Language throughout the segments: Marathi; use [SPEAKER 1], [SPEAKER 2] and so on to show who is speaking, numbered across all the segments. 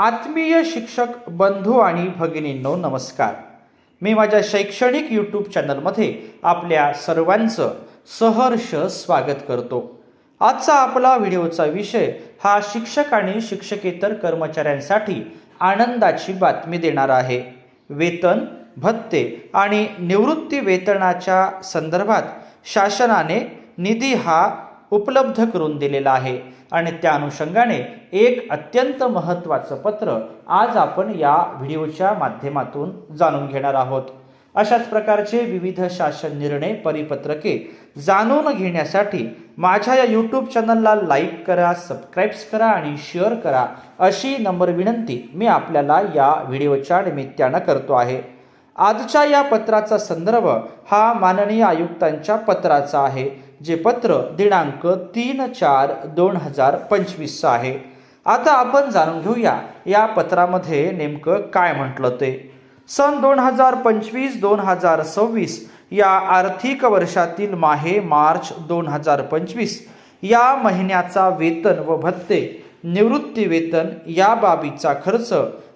[SPEAKER 1] आत्मीय शिक्षक बंधू आणि भगिनींनो नमस्कार. मी माझ्या शैक्षणिक यूट्यूब चॅनलमध्ये आपल्या सर्वांचं सहर्ष स्वागत करतो. आजचा आपला व्हिडिओचा विषय हा शिक्षक आणि शिक्षकेतर कर्मचाऱ्यांसाठी आनंदाची बातमी देणार आहे. वेतन भत्ते आणि निवृत्ती वेतनाच्या संदर्भात शासनाने निधी हा उपलब्ध करून दिलेला आहे. आणि त्या अनुषंगाने एक अत्यंत महत्त्वाचं पत्र आज आपण या व्हिडिओच्या माध्यमातून जाणून घेणार आहोत. अशाच प्रकारचे विविध शासन निर्णय परिपत्रके जाणून घेण्यासाठी माझ्या या यूट्यूब चॅनलला लाईक करा सबस्क्राईब्स करा आणि शेअर करा अशी नम्र विनंती मी आपल्याला या व्हिडिओच्या निमित्तानं करतो आहे. आजच्या या पत्राचा संदर्भ हा माननीय आयुक्तांच्या पत्राचा आहे. जे पत्र दिनांक तीन चार दोन हजार पंचवीसचं आहे. आता आपण जाणून घेऊया या पत्रामध्ये नेमकं काय म्हटलं ते. सन दोन हजार पंचवीस दोन हजार सव्वीस या आर्थिक वर्षातील माहे मार्च दोन हजार पंचवीस या महिन्याचा वेतन व भत्ते निवृत्ती वेतन या बाबीचा खर्च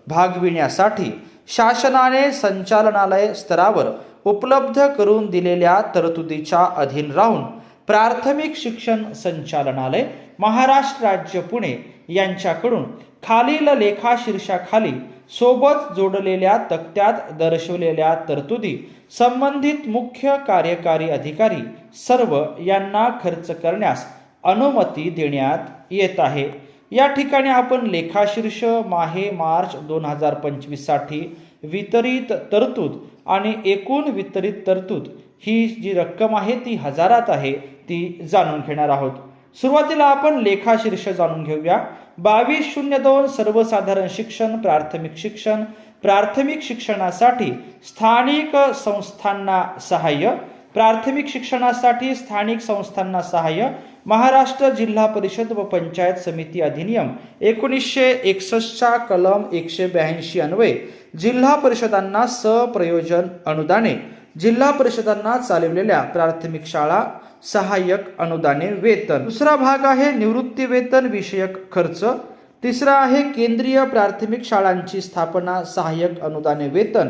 [SPEAKER 1] भागविण्यासाठी शासनाने संचालनालय स्तरावर उपलब्ध करून दिलेल्या तरतुदीच्या अधीन राहून प्राथमिक शिक्षण संचालनालय महाराष्ट्र राज्य पुणे यांच्याकडून खालील लेखाशीर्षाखाली सोबत जोडलेल्या तक्त्यात दर्शवलेल्या तरतुदी संबंधित मुख्य कार्यकारी अधिकारी सर्व यांना खर्च करण्यास अनुमती देण्यात येत आहे. या ठिकाणी आपण लेखाशीर्ष माहे मार्च दोन हजार पंचवीससाठी वितरित तरतूद आणि एकूण वितरित तरतूद ही जी रक्कम आहे ती हजारात आहे ती जाणून घेणार आहोत. सुरुवातीला आपण लेखाशीर्ष जाणून घेऊया. बावीस शून्य दोन सर्वसाधारण शिक्षण प्राथमिक शिक्षण. प्राथमिक शिक्षणासाठी स्थानिक संस्थांना सहाय्य. प्राथमिक शिक्षणासाठी स्थानिक संस्थांना सहाय्य. महाराष्ट्र जिल्हा परिषद व पंचायत समिती अधिनियम एकोणीसशे एकसष्टच्या कलम एकशे ब्याऐंशी अन्वये जिल्हा परिषदांना सप्रयोजन अनुदाने जिल्हा परिषदांना चालवलेल्या प्राथमिक शाळा सहाय्यक अनुदाने वेतन. दुसरा भाग आहे निवृत्ती वेतन विषयक खर्च. तिसरा आहे केंद्रीय प्राथमिक शाळांची स्थापना सहाय्यक अनुदाने वेतन.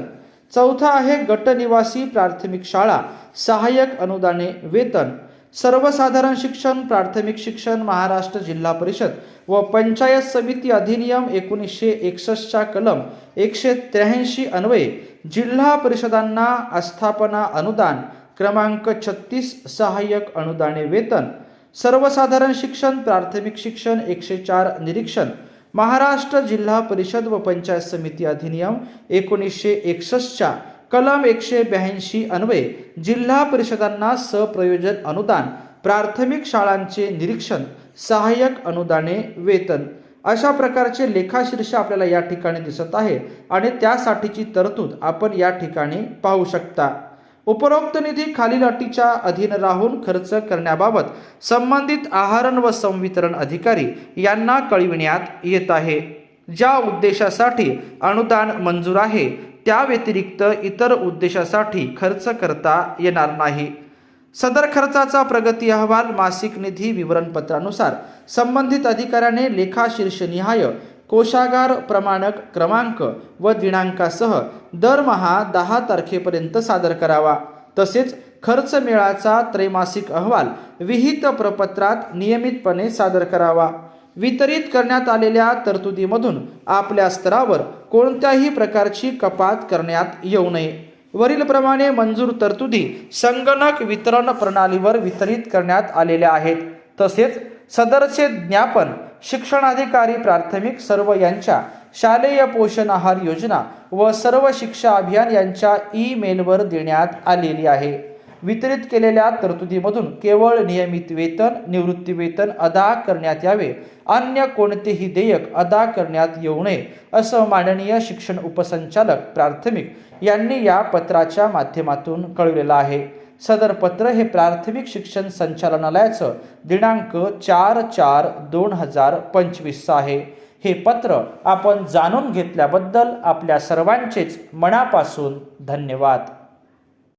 [SPEAKER 1] चौथा आहे गटनिवासी प्राथमिक शाळा सहाय्यक अनुदाने वेतन. सर्वसाधारण शिक्षण प्राथमिक शिक्षण महाराष्ट्र जिल्हा परिषद व पंचायत समिती अधिनियम एकोणीसशे एकसष्टच्या कलम एकशे त्र्याऐंशी अन्वये जिल्हा परिषदांना आस्थापना अनुदान क्रमांक छत्तीस सहाय्यक अनुदाने वेतन सर्वसाधारण शिक्षण प्राथमिक शिक्षण एकशे चार निरीक्षण महाराष्ट्र जिल्हा परिषद व पंचायत समिती अधिनियम एकोणीसशे एकसष्टच्या कलम एकशे ब्याऐंशी अन्वये जिल्हा परिषदांना सप्रयोजन अनुदान प्राथमिक शाळांचे निरीक्षण सहाय्यक अनुदाने वेतन अशा प्रकारचे लेखाशीर्ष आपल्याला या ठिकाणी दिसत आहे आणि त्यासाठीची तरतूद आपण या ठिकाणी पाहू शकता. उपरोक्त निधी खालील अटीच्या अधीन राहून खर्च करण्याबाबत संबंधित आहारण व संवितरण अधिकारी यांना कळविण्यात येत आहे. ज्या उद्देशासाठी अनुदान मंजूर आहे त्या व्यतिरिक्त इतर उद्देशासाठी खर्च करता येणार नाही. सदर खर्चाचा प्रगती अहवाल मासिक निधी विवरणपत्रानुसार संबंधित अधिकाऱ्याने लेखाशीर्षनिहाय कोशागार प्रमाणक क्रमांक व दिनांकासह दरमहा दहा तारखेपर्यंत सादर करावा. तसेच खर्च मेळाचा त्रैमासिक अहवाल विहित प्रपत्रात नियमितपणे सादर करावा. वितरित करण्यात आलेल्या तरतुदीमधून आपल्या स्तरावर कोणत्याही प्रकारची कपात करण्यात येऊ नये. वरीलप्रमाणे मंजूर तरतुदी संगणक वितरण प्रणालीवर वितरित करण्यात आलेल्या आहेत. तसेच सदरचे ज्ञापन शिक्षणाधिकारी प्राथमिक सर्व यांच्या शालेय पोषण आहार योजना व सर्व शिक्षा अभियान यांच्या ई मेलवर देण्यात आलेली आहे. वितरित केलेल्या तरतुदीमधून केवळ नियमित वेतन निवृत्ती वेतन अदा करण्यात यावे. अन्य कोणतेही देयक अदा करण्यात येऊ नये असं माननीय शिक्षण उपसंचालक प्राथमिक यांनी या पत्राच्या माध्यमातून कळविलेलं आहे. सदर पत्र हे प्राथमिक शिक्षण संचालनालयाचं दिनांक चार चार दोन हजार पंचवीसचं आहे. हे पत्र आपण जाणून घेतल्याबद्दल आपल्या सर्वांचेच मनापासून धन्यवाद.